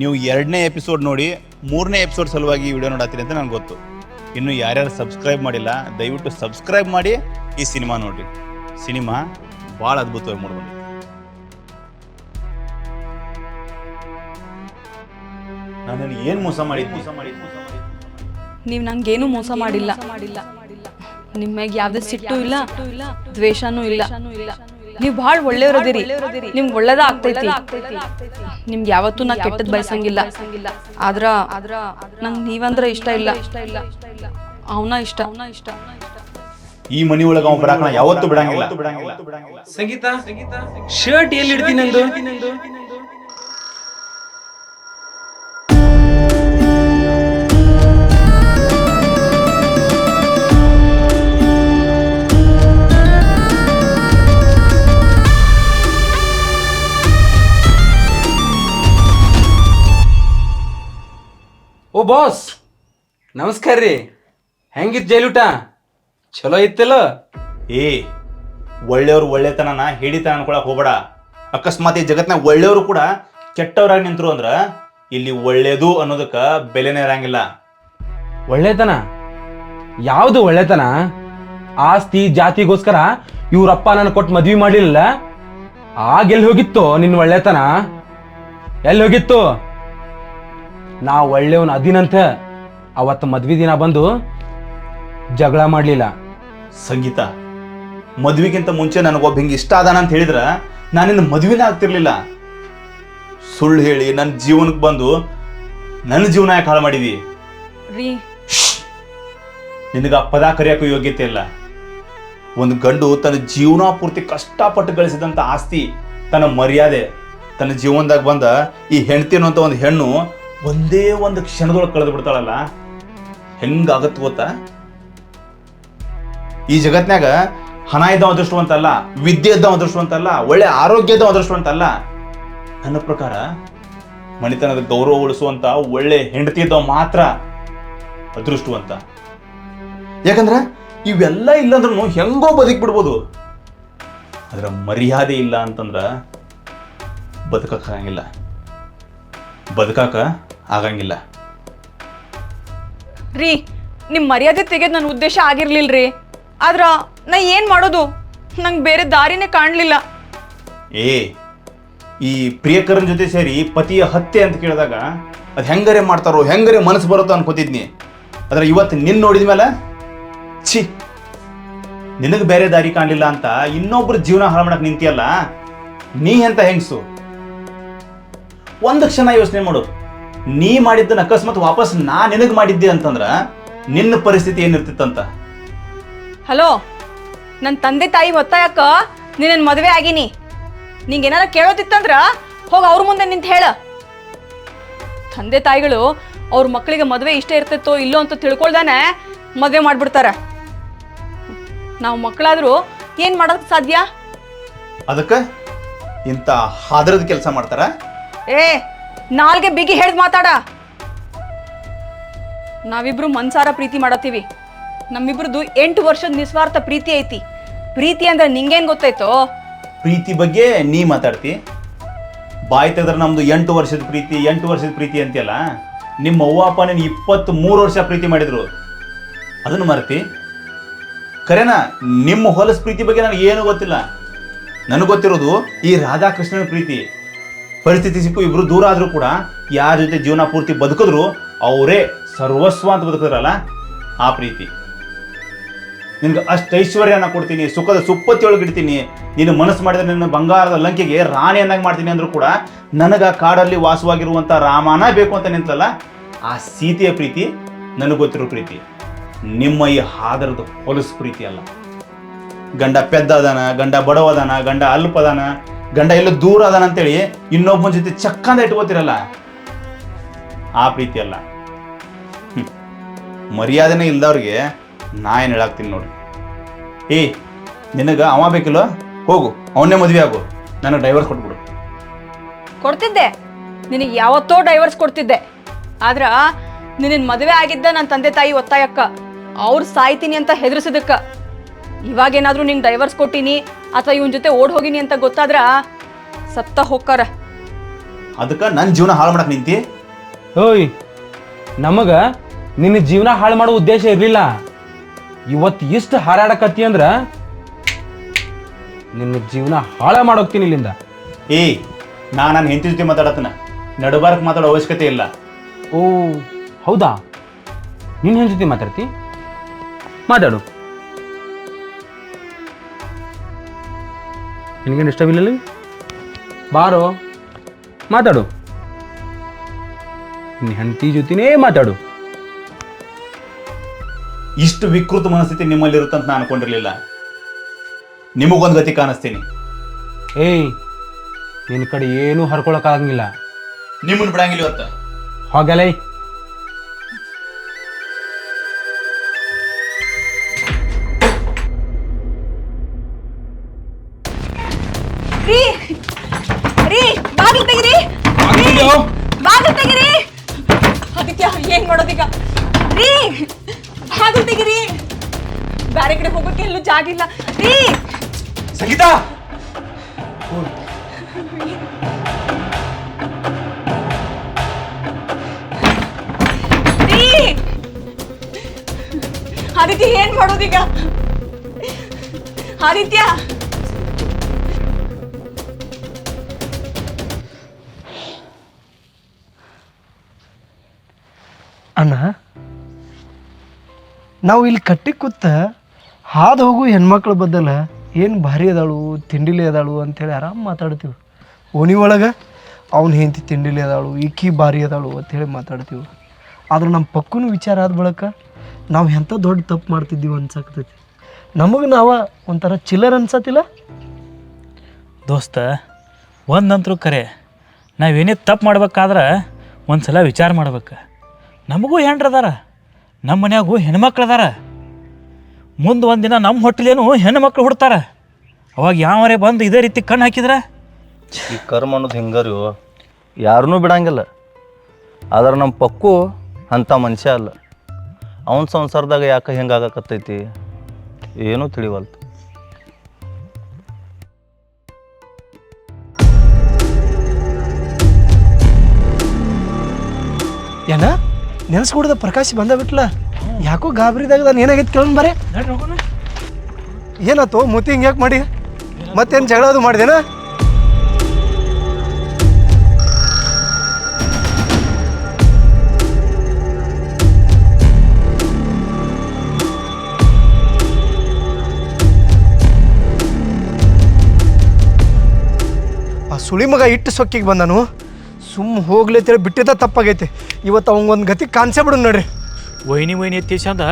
ನೀವು ಎರಡನೇ ಎಪಿಸೋಡ್ ನೋಡಿ, ಮೂರನೇ ಎಪಿಸೋಡ್ ಸಲುವಾಗಿ ಈ ವಿಡಿಯೋ ನೋಡತ್ತೀರಿ ಅಂತ ನನಗೆ ಗೊತ್ತು. ಇನ್ನು ಯಾರ್ಯಾರು ಸಬ್ಸ್ಕ್ರೈಬ್ ಮಾಡಿಲ್ಲ, ದಯವಿಟ್ಟು ಸಬ್ಸ್ಕ್ರೈಬ್ ಮಾಡಿ ಈ ಸಿನಿಮಾ ನೋಡಿ. ಸಿನಿಮಾ ಭಾಳ ಅದ್ಭುತವಾಗಿ ಮೂಡ್ಬಂದಿದೆ. ನಾನು ಏನು ಮೋಸ ಮಾಡಿದ್ದು? ಮೋಸ ಮಾಡಿದ್ದು ಮೋಸ ನೀವು ನಂಗೇನು ಮೋಸ ಮಾಡಿಲ್ಲ. ನಿಮ್ಮ ಮ್ಯಾಗ ಯಾವ್ದೇ ಸಿಟ್ಟು ಇಲ್ಲ, ದ್ವೇಷನೂ ಇಲ್ಲ. ನೀವು ಬಹಳ ಒಳ್ಳೆಯವರದಿರಿ. ನಿಮ್ಗೆ ಒಳ್ಳೇದ ಆಗ್ತೈತಿ. ನಿಮ್ಗೆ ಯಾವತ್ತೂ ನಾ ಕೆಟ್ಟದ್ ಬಯಸಂಗಿಲ್ಲ. ಆದ್ರ ನಂಗೆ ನೀವಂದ್ರ ಇಷ್ಟ ಇಲ್ಲ. ಅವನ ಇಷ್ಟ. ಅವನ ಇಷ್ಟ. ಈ ಮನಿ ಒಳಗ ಅವ್ನು ಬರಾಕ ನಾ ಯಾವತ್ತೂ ಬಿಡಂಗಿಲ್ಲ. ಬಿಡಂಗಿಲ್ಲ ಸಂಗೀತ. ಶರ್ಟ್ ಎಲ್ಲಿ ಇಡ್ತೀನಿ ಬಾಸ್ ನಮಸ್ಕಾರ ರೀ. ಹೆಂಗಿತ್ ಜೈಲೂಟ? ಚಲೋ ಇತ್ತಲ್ಲ ಏ ಒಳ್ಳೆಯವ್ರು ಒಳ್ಳೆತನನ ಹಿಡಿತನ ಅನ್ಕೊಳಕ್ ಹೋಗ್ಬೇಡ. ಅಕಸ್ಮಾತ್ ಈ ಜಗತ್ನಾಗ ಒಳ್ಳೆಯವರು ಕೂಡ ಕೆಟ್ಟವರಾಗಿ ನಿಂತರು ಅಂದ್ರ ಇಲ್ಲಿ ಒಳ್ಳೇದು ಅನ್ನೋದಕ್ಕ ಬೆಲೆನೇ ಇರಂಗಿಲ್ಲ. ಒಳ್ಳೆತನ? ಯಾವುದು ಒಳ್ಳೆತನ? ಆಸ್ತಿ ಜಾತಿಗೋಸ್ಕರ ಇವ್ರಪ್ಪ ನಾನು ಕೊಟ್ಟು ಮದ್ವೆ ಮಾಡಲಿಲ್ಲ ಆಗ ಎಲ್ಲಿ ಹೋಗಿತ್ತು ನಿನ್ನ ಒಳ್ಳೆತನ? ಎಲ್ಲಿ ಹೋಗಿತ್ತು? ನಾ ಒಳ್ಳೆಯವನ್ ಅದಿನಂತ ಅವತ್ತು ಮದ್ವೆ ದಿನ ಬಂದು ಜಗಳ ಮಾಡಲಿಲ್ಲ. ಸಂಗೀತ ಮದ್ವಿಗಿಂತ ಮುಂಚೆ ನನಗೊಬ್ಬ ಹಿಂಗೆ ಇಷ್ಟ ಅದಾನ ಅಂತ ಹೇಳಿದ್ರ ನಾನಿನ್ನು ಮದುವೆನೇ ಆಗ್ತಿರ್ಲಿಲ್ಲ. ಸುಳ್ಳು ಹೇಳಿ ನನ್ನ ಜೀವನಕ್ಕೆ ಬಂದು ನನ್ನ ಜೀವನ ಯಾಕೆ ಹಾಳು ಮಾಡಿದಿ? ರೀ. ನಿನಗ ಆ ಪದ ಕರೆಯೋಕ್ಕೂ ಯೋಗ್ಯತೆ ಇಲ್ಲ. ಒಂದು ಗಂಡು ತನ್ನ ಜೀವನ ಪೂರ್ತಿ ಕಷ್ಟಪಟ್ಟು ಗಳಿಸಿದಂಥ ಆಸ್ತಿ ತನ್ನ ಮರ್ಯಾದೆ ತನ್ನ ಜೀವನದಾಗ ಬಂದ ಈ ಹೆಂಡತಿ ಅನ್ನೋಂಥ ಒಂದು ಹೆಣ್ಣು ಒಂದೇ ಒಂದು ಕ್ಷಣದೊಳಗೆ ಕಳೆದು ಬಿಡ್ತಾಳಲ್ಲ? ಹೆಂಗಾಗತ್ತೆ ಗೊತ್ತಾ? ಈ ಜಗತ್ನಾಗ ಹಣ ಇದ್ದವ ಅದೃಷ್ಟವಂತ ಅಲ್ಲ ವಿದ್ಯೆ ಇದ್ದವ ಅದೃಷ್ಟವಂತ ಅಲ್ಲ ಒಳ್ಳೆ ಆರೋಗ್ಯ ಇದ್ದವ ಅದೃಷ್ಟವಂತ ಅಲ್ಲ ನನ್ನ ಪ್ರಕಾರ ಮಣಿತನದ ಗೌರವ ಉಳಿಸುವಂತ ಒಳ್ಳೆ ಹೆಂಡತಿ ಇದ್ದವ ಮಾತ್ರ ಅದೃಷ್ಟವಂತ. ಯಾಕಂದ್ರೆ ಇವೆಲ್ಲ ಇಲ್ಲಾಂದ್ರೂ ಹೆಂಗೋ ಬದುಕ್ ಬಿಡ್ಬೋದು ಅದರ ಮರ್ಯಾದೆ ಇಲ್ಲ ಅಂತಂದ್ರ ಬದುಕಕ್ಕಾಗಂಗಿಲ್ಲ ಬದುಕಾಕ ಆಗಂಗಿಲ್ಲ. ರೀ ನಿಮ್ ಮರ್ಯಾದೆ ತೆಗೆದ್ ನನ್ನ ಉದ್ದೇಶ ಆಗಿರ್ಲಿಲ್ರಿ. ಆದ್ರ ನಾ ಏನ್ ಮಾಡೋದು? ನಂಗೆ ಬೇರೆ ದಾರಿನೇ ಕಾಣಲಿಲ್ಲ. ಏ ಈ ಪ್ರಿಯಕರನ್ ಜೊತೆ ಸೇರಿ ಪತಿಯ ಹತ್ಯೆ ಅಂತ ಕೇಳಿದಾಗ ಅದ್ ಹೆಂಗರೆ ಮಾಡ್ತಾರೋ ಹೆಂಗರೆ ಮನಸ್ಸು ಬರುತ್ತೋ ಅನ್ಕೋತಿದ್ನಿ ಆದ್ರೆ ಇವತ್ತು ನಿನ್ನ ನೋಡಿದ ಮೇಲೆ ಛಿ ನಿನಗೆ ಬೇರೆ ದಾರಿ ಕಾಣಲಿಲ್ಲ ಅಂತ ಇನ್ನೊಬ್ರ ಜೀವನ ಹಾಳು ಮಾಡಕ್ ನಿಂತಿಯಲ್ಲ ನೀ ಎಂತ ಹೆಂಗ್ಸು? ಒಂದು ಕ್ಷಣ ಯೋಚನೆ ಮಾಡು. ನೀ ಮಾಡಿದ್ದನ್ನು ಅಕಸ್ಮಾತ್ ವಾಪಸ್ ನಾ ನಿನಗೆ ಮಾಡಿದ್ದೆ ಅಂತಂದ್ರ ನಿನ್ನ ಪರಿಸ್ಥಿತಿ ಏನಿರ್ತಿತ್ತಂತ? ಹಲೋ ನನ್ನ ತಂದೆ ತಾಯಿ ಒತ್ತಾಯಕ್ಕ ನೀನ್ ಮದುವೆ ಆಗಿನಿ. ನಿಂಗೆ ಏನಾರ ಕೇಳೋದಿತ್ತಂದ್ರ ಹೋಗಿ ಅವ್ರ ಮುಂದೆ ನಿಂತು ಹೇಳ. ತಂದೆ ತಾಯಿಗಳು ಅವ್ರ ಮಕ್ಕಳಿಗೆ ಮದುವೆ ಇಷ್ಟ ಇರ್ತಿತ್ತೋ ಇಲ್ಲೋ ಅಂತ ತಿಳ್ಕೊಳ್ದಾನೆ ಮದುವೆ ಮಾಡ್ಬಿಡ್ತಾರ. ನಾವು ಮಕ್ಕಳಾದ್ರೂ ಏನ್ ಮಾಡೋದಕ್ಕೆ ಸಾಧ್ಯ? ಅದಕ್ಕೆ ಇಂಥ ಹಾದ್ರದ ಕೆಲಸ ಮಾಡ್ತಾರ? ಏ ನಾಲ್ಗೆ ಬಿಗಿ ಹೇಳ್ದ್ ಮಾತಾಡ. ನಾವಿಬ್ರು ಮನ್ಸಾರ ಪ್ರೀತಿ ಮಾಡತ್ತೀವಿ. ನಮ್ಮಿಬ್ರದ್ದು ಎಂಟು ವರ್ಷದ ನಿಸ್ವಾರ್ಥ ಪ್ರೀತಿ ಐತಿ. ಪ್ರೀತಿ ಅಂದ್ರೆ ನಿಂಗೇನ್ ಗೊತ್ತಾಯ್ತೋ? ಪ್ರೀತಿ ಬಗ್ಗೆ ನೀ ಮಾತಾಡ್ತಿ? ಬಾಯ್ ತೆಗೆದ್ರೆ ನಮ್ದು ಎಂಟು ವರ್ಷದ ಪ್ರೀತಿ, ಎಂಟು ವರ್ಷದ ಪ್ರೀತಿ ಅಂತೀಯಲ್ಲ? ನಿಮ್ಮ ಅವ್ವ, ಅಪ್ಪ ನೀನು ಇಪ್ಪತ್ತ್ ಮೂರು ವರ್ಷ ಪ್ರೀತಿ ಮಾಡಿದ್ರು. ಅದನ್ನು ಮರ್ತಿ? ಖರೇನಾ, ನಿಮ್ಮ ಹೊಲಸ್ ಪ್ರೀತಿ ಬಗ್ಗೆ ನನಗೆ ಏನು ಗೊತ್ತಿಲ್ಲ? ನನಗೆ ಗೊತ್ತಿರೋದು ಈ ರಾಧಾಕೃಷ್ಣನ ಪ್ರೀತಿ. ಪರಿಸ್ಥಿತಿ ಸಿಕ್ಕು ಇಬ್ಬರು ದೂರ ಆದರೂ ಕೂಡ ಯಾರ ಜೊತೆ ಜೀವನ ಪೂರ್ತಿ ಬದುಕಿದ್ರು ಅವರೇ ಸರ್ವಸ್ವ ಅಂತ ಬದುಕಿದ್ರಲ್ಲ ಆ ಪ್ರೀತಿ. ನಿನ್ಗೆ ಅಷ್ಟು ಐಶ್ವರ್ಯನ ಕೊಡ್ತೀನಿ, ಸುಖದ ಸುಪ್ಪತ್ತಿಯೊಳಗೆ ಇಡ್ತೀನಿ, ನೀನು ಮನಸ್ಸು ಮಾಡಿದ್ರೆ ನಿನ್ನ ಬಂಗಾರದ ಲಂಕೆಗೆ ರಾಣಿಯನ್ನಾಗಿ ಮಾಡ್ತೀನಿ ಅಂದ್ರೂ ಕೂಡ ನನಗೆ ಕಾಡಲ್ಲಿ ವಾಸವಾಗಿರುವಂಥ ರಾಮನ ಬೇಕು ಅಂತ ನಿಂತಲ್ಲ ಆ ಸೀತೆಯ ಪ್ರೀತಿ ನನಗೆ ಗೊತ್ತಿರೋ ಪ್ರೀತಿ. ನಿಮ್ಮ ಈ ಹಾದರದ ಹೊಲಸು ಪ್ರೀತಿ ಅಲ್ಲ. ಗಂಡ ಪೆದ್ದದಾನ, ಗಂಡ ಬಡವದಾನ, ಗಂಡ ಅಲ್ಪ ಅದಾನ ಗಂಡ ಎಲ್ಲ ದೂರ ಅದಾನ ಅಂತೇಳಿ ಇನ್ನೊಬ್ಬನ ಜೊತೆ ಚಕ್ಕಂದ ಇಟ್ಕೋತಿರಲ್ಲ ಆ ಪ್ರೀತಿ ಅಲ್ಲ. ಮರ್ಯಾದೆನೆ ಇಲ್ದವ್ರಿಗೆ ನಾ ಏನು ಹೇಳಾಕ್ತೀನಿ ನೋಡಿ ಏ, ನಿನಗೆ ಅವ ಬೇಕಿಲ್ಲ ಹೋಗು, ಅವನ್ನೇ ಮದುವೆ ಆಗು. ನನಗೆ ಡೈವರ್ಸ್ ಕೊಟ್ಬಿಡು. ಕೊಡ್ತಿದ್ದೆ. ನಿನಗೆ ಯಾವತ್ತೋ ಡೈವರ್ಸ್ ಕೊಡ್ತಿದ್ದೆ. ಆದ್ರ ನಿನ್ನ ಮದುವೆ ಆಗಿದ್ದ ನನ್ನ ತಂದೆ ತಾಯಿ ಒತ್ತಾಯಕ್ಕ. ಅವ್ರು ಸಾಯ್ತೀನಿ ಅಂತ ಹೆದರ್ಸಿದಕ್ಕ. ಇವಾಗೇನಾದ್ರೂ ನಿಂಗೆ ಡೈವರ್ಸ್ ಕೊಟ್ಟಿನಿ ಅಥವಾ ಇವನ್ ಜೊತೆ ಓಡ್ ಹೋಗಿನಿ ಅಂತ ಗೊತ್ತಾದ್ರ ಸತ್ತ ಹೋಗ್ಕಾರ ಅದಕ್ಕೆ ನನ್ನ ಜೀವನ ಹಾಳು ಮಾಡಕ್ ನಿಂತಿ? ಓಯ್ ನಮಗ ನಿನ್ನ ಜೀವನ ಹಾಳು ಮಾಡೋ ಉದ್ದೇಶ ಇರಲಿಲ್ಲ. ಇವತ್ತು ಇಷ್ಟು ಹಾರಾಡಕತ್ತಿ ಅಂದ್ರ ನಿನ್ನ ಜೀವನ ಹಾಳ ಮಾಡೋಗ್ತೀನಿ ಇಲ್ಲಿಂದ. ಏ ನಾ ನನ್ನ ಹೆಂಡತಿ ಜೊತೆ ಮಾತಾಡತನ. ನಡುಬಾರಕ್ ಮಾತಾಡೋ ಅವಶ್ಯಕತೆ ಇಲ್ಲ. ಓ ಹೌದಾ? ನಿನ್ನ ಹೆಂಡತಿ ಜೊತೆ ಮಾತಾಡ್ತಿ? ಮಾತಾಡು. ನಿನಗೇನು ಇಷ್ಟವಿಲ್ಲ ಬಾರೋ ಮಾತಾಡು. ನಿನ್ನ ಹೆಂಡತಿ ಜೊತೆನೇ ಮಾತಾಡು. ಇಷ್ಟು ವಿಕೃತ ಮನಸ್ಥಿತಿ ನಿಮ್ಮಲ್ಲಿ ಇರುತ್ತಂತ ನಾನು ಅನ್ಕೊಂಡಿರ್ಲಿಲ್ಲ. ನಿಮಗೊಂದು ಗತಿ ಕಾಣಿಸ್ತೀನಿ. ಏಯ್ ನಿನ್ನ ಕಡೆ ಏನೂ ಹರ್ಕೊಳಕ್ಕಾಗಂಗಿಲ್ಲ. ನಿಮ್ಮನ್ನು ಬಿಡಂಗಿಲ್ಲ ಇವತ್ತು. ಹೋಗಲೇ. ರೀ. ರೀ ಬಾಗಿಲು ತೆಗಿರಿ. ಬಾಗಿಲು ತೆಗಿರಿ. ಆದಿತ್ಯ ಏನ್ ಮಾಡೋದೀಗ? ರೀ ಬಾಗಿಲು ತೆಗಿರಿ. ಬೇರೆ ಕಡೆ ಹೋಗೋಕೆ ಎಲ್ಲೂ ಜಾಗ ಇಲ್ಲ. ರೀ. ಸಂಗೀತ! ರೀ. ಆದಿತ್ಯ ಏನ್ ಮಾಡೋದೀಗ? ಆದಿತ್ಯ ನಾವು ಇಲ್ಲಿ ಕಟ್ಟಿ ಕೂತ ಹಾದು ಹೋಗು ಹೆಣ್ಮಕ್ಳ ಬದಲು ಏನು ಭಾರಿ ಅದಾಳು, ತಿಂಡಿಲಿ ಅದಾಳು ಅಂತೇಳಿ ಆರಾಮ್ ಮಾತಾಡ್ತೀವಿ. ಓಣಿ ಒಳಗೆ ಅವ್ನು ಹೆಂಡತಿ ತಿಂಡಿಲಿ ಅದಾಳು, ಈಕಿ ಭಾರಿ ಅದಾಳು ಅಂತೇಳಿ ಮಾತಾಡ್ತೀವಿ. ಆದ್ರೆ ನಮ್ಮ ಪಕ್ಕನ ವಿಚಾರ ಆದ ಬಳಿಕ ನಾವು ಎಂಥ ದೊಡ್ಡ ತಪ್ಪು ಮಾಡ್ತಿದ್ದೀವಿ ಅನ್ಸಕ್ತೈತಿ. ನಮಗೆ ನಾವ ಒಂಥರ ಚಿಲ್ಲರ್ ಅನ್ಸತ್ತಿಲ್ಲ ದೋಸ್ತ, ಒಂದಂತರೂ ಕರೆ. ನಾವೇನೇ ತಪ್ಪು ಮಾಡ್ಬೇಕಾದ್ರೆ ಒಂದು ಸಲ ವಿಚಾರ ಮಾಡ್ಬೇಕು. ನಮಗೂ ಹೆಂಡ್ರದಾರ ನಮ್ಮ ಮನ್ಯಾಗೂ ಹೆಣ್ಮಕ್ಳು ಅದಾರ ಮುಂದೆ ಒಂದಿನ ನಮ್ಮ ಹೊಟ್ಟಲೇನು ಹೆಣ್ಮಕ್ಳು ಹುಡ್ತಾರ. ಅವಾಗ ಯಾವರೇ ಬಂದು ಇದೇ ರೀತಿ ಕಣ್ಣು ಹಾಕಿದ್ರೆ? ಈ ಕರ್ಮ ಅನ್ನೋದು ಹೆಂಗಾರು? ಯಾರನ್ನೂ ಬಿಡಂಗಿಲ್ಲ. ಆದ್ರೆ ನಮ್ಮ ಪಕ್ಕು ಅಂಥ ಮನುಷ್ಯ ಅಲ್ಲ. ಅವನ ಸಂಸಾರದಾಗ ಯಾಕೆ ಹೆಂಗಾಗತ್ತೈತಿ ಏನೂ ತಿಳಿವಲ್ತು. ನೆನೆಸ್ಕೊಡ್ದ ಪ್ರಕಾಶ್ ಬಂದ ಬಿಟ್ಲ ಯಾಕೋ ಗಾಬರಿದಾಗ ನಾನು ಏನಾಗೈತೆ ಕೇಳೋಣ ಬರೇ. ಏನಾತು ಮೂತಿ ಹಿಂಗೆ ಯಾಕೆ ಮಾಡಿ? ಮತ್ತೇನು ಜಗಳ ಅದು ಮಾಡಿದೇನ? ಆ ಸುಳಿ ಇಟ್ಟು ಸೊಕ್ಕಿಗೆ ಬಂದನು. ಸುಮ್ಮ ಹೋಗ್ಲಿ ಅಂತೇಳಿ ಬಿಟ್ಟಿದ್ದ ತಪ್ಪಾಗೈತೆ. ಇವತ್ತು ಅವಂಗೊಂದು ಗತಿ ಕಾಣಿಸೇ ಬಿಡು ನೋಡ್ರಿ. ವೈನಿ ವೈನಿ ಎತ್ತಿ ಅಂತ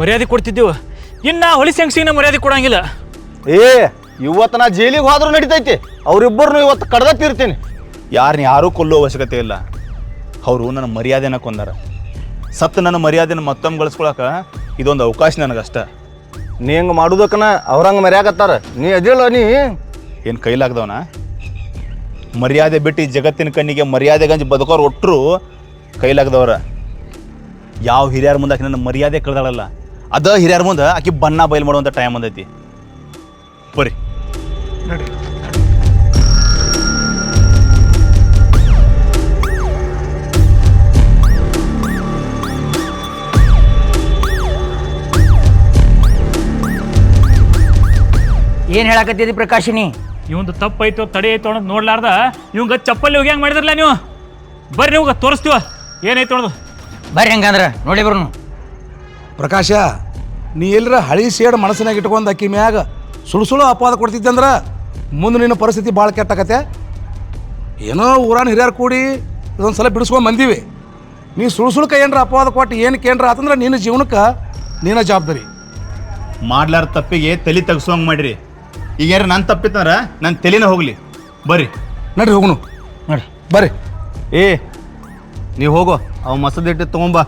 ಮರ್ಯಾದೆ ಕೊಡ್ತಿದ್ದೆವು ಇನ್ನು ಹೊಳಿ ಹೆಂಗ್ಸಿಗೆ ಮರ್ಯಾದೆ ಕೊಡಂಗಿಲ್ಲ. ಏ ಇವತ್ತು ನಾ ಜೈಲಿಗೆ ಹೋದ್ರೂ ನಡಿತೈತಿ. ಅವರಿಬ್ಬರನ್ನು ಇವತ್ತು ಕಡ್ದ ತೀರ್ತೀನಿ ಯಾರನ್ನ ಯಾರೂ ಕೊಲ್ಲೋ ಅವಶ್ಯಕತೆ ಇಲ್ಲ. ಅವರು ನನ್ನ ಮರ್ಯಾದೆನ ಕೊಂದಾರ. ಸತ್ತು ನನ್ನ ಮರ್ಯಾದೆನ ಮತ್ತೊಮ್ಮೆ ಗಳಿಸ್ಕೊಳಕ ಇದೊಂದು ಅವಕಾಶ ನನಗಷ್ಟ. ನೀ ಹಂಗೆ ಮಾಡೋದಕ್ಕನ ಅವ್ರಂಗೆ ಮರ್ಯಾಕತ್ತಾರ ನೀ ಅದಿಲ್ಲ ನೀ. ಏನು ಕೈಲಾಗ್ದವನ? ಮರ್ಯಾದೆ ಬಿಟ್ಟು ಈ ಜಗತ್ತಿನ ಕಣ್ಣಿಗೆ ಮರ್ಯಾದೆ ಗಂಜಿ ಬದುಕೋರು ಒಟ್ಟರು ಕೈಲಾಗದವ್ರ. ಯಾವ ಹಿರಿಯರ ಮುಂದೆ ಆಕೆ ನನ್ನ ಮರ್ಯಾದೆ ಕಳ್ದಾಳಲ್ಲ. ಅದ ಹಿರಿಯರ ಮುಂದೆ ಆಕೆ ಬಣ್ಣ ಬಯಲು ಮಾಡುವಂಥ ಟೈಮ್ ಬಂದೈತಿ. ಬರ್ರಿ ನೋಡಿ. ಏನು ಹೇಳಕತ್ತಿದ್ದಿ ಪ್ರಕಾಶಿನಿ ಇವಂದು ತಪ್ಪೈತೋ ತಡೆ ಐತೋ ಅನ್ನೋದು ನೋಡ್ಲಾರ್ದ ಇವಂಗ ಚಪ್ಪಲಿ ಹೋಗಿ ಹೆಂಗೆ ಮಾಡಿದ್ರಲ್ಲ ನೀವು? ಬರ್ರಿ ನೀವು ತೋರಿಸ್ತೀವ. ಏನೈತೆ ಅನ್ನೋದು ಬರ್ರಿ ಹಂಗಂದ್ರ ನೋಡಿ ಬರ್ನು. ಪ್ರಕಾಶ ನೀ ಎಲ್ಲರ ಹಳಿ ಸೇಡ್ ಮನಸ್ಸಿನಾಗ ಇಟ್ಕೊಂಡು ಅಕ್ಕಿ ಮ್ಯಾಗ ಸುಳು ಸುಳು ಅಪವಾದ ಕೊಡ್ತಿದ್ದೆ ಅಂದ್ರೆ ಮುಂದೆ ನಿನ್ನ ಪರಿಸ್ಥಿತಿ ಭಾಳ ಕೆಟ್ಟಾಕತ್ತೆ. ಏನೋ ಊರಾನ ಹಿರಿಯರು ಕೂಡಿ ಇದೊಂದು ಸಲ ಬಿಡಿಸ್ಕೊಂಡು ಬಂದೀವಿ. ನೀ ಸುಳು ಸುಳ್ಕ ಏನ್ರ ಅಪವಾದ ಕೊಟ್ಟು ಏನಕ್ಕೆ ಏನ್ರ ಆತಂದ್ರೆ ನಿನ್ನ ಜೀವನಕ್ಕೆ ನೀನ ಜವಾಬ್ದಾರಿ. ಮಾಡ್ಲಾರ ತಪ್ಪಿಗೆ ತಲೆ ತಗ್ಸೋಂಗ್ ಮಾಡ್ರಿ. ಈಗ ಯಾರು ನಾನು ತಪ್ಪಿತ್ತಂದ್ರ ನನ್ನ ತಲೆನ ಹೋಗ್ಲಿ. ಬರ್ರಿ. ನಡ್ರಿ ಹೋಗುನು ನಡ್ರಿ. ಬರ್ರಿ. ಏ ನೀವು ಹೋಗೋ. ಅವ ಮಸದಿಟ್ಟು ತೊಗೊಂಬ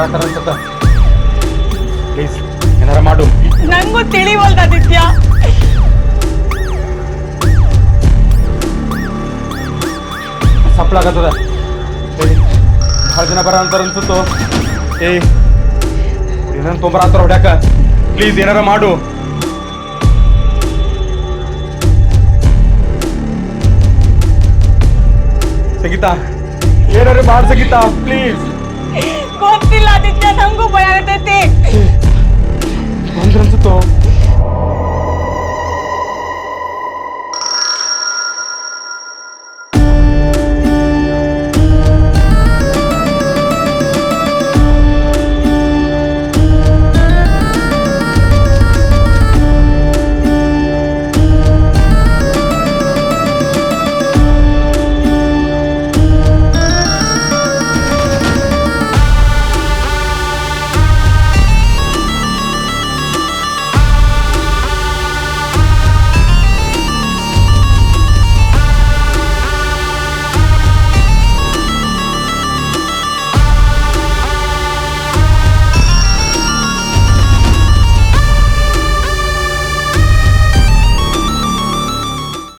ಅನ್ಸುತ್ತ. ಪ್ಲೀಸ್ ಏನಾರ ಮಾಡು. ನಂಗೂ ತಿಳಿವಲ್ದ ಆದಿತ್ಯ. ಸಪ್ಲಾಗತ್ತದ ಭಾಳ ಜನ ಬರ ಅಂತಾರ ಅನ್ಸುತ್ತು. ಏಯ್ ಏನೇನು ತೊಂಬರ ಅಂತಾರ ಹೊಡ್ಯಾಕ. ಪ್ಲೀಸ್ ಏನಾರ ಮಾಡು. ಸಂಗೀತಾ ಏನಾರ ಮಾಡ್ ಸಂಗೀತಾ ಪ್ಲೀಸ್ ಗೊತ್ತಿಲ್ಲ ಆದಿತ್ಯ ನಂಗೂ ಭಯ ಆಗ್ತೈತಿ ಅಂದ್ರೆ ಅನ್ಸುತ್ತೋ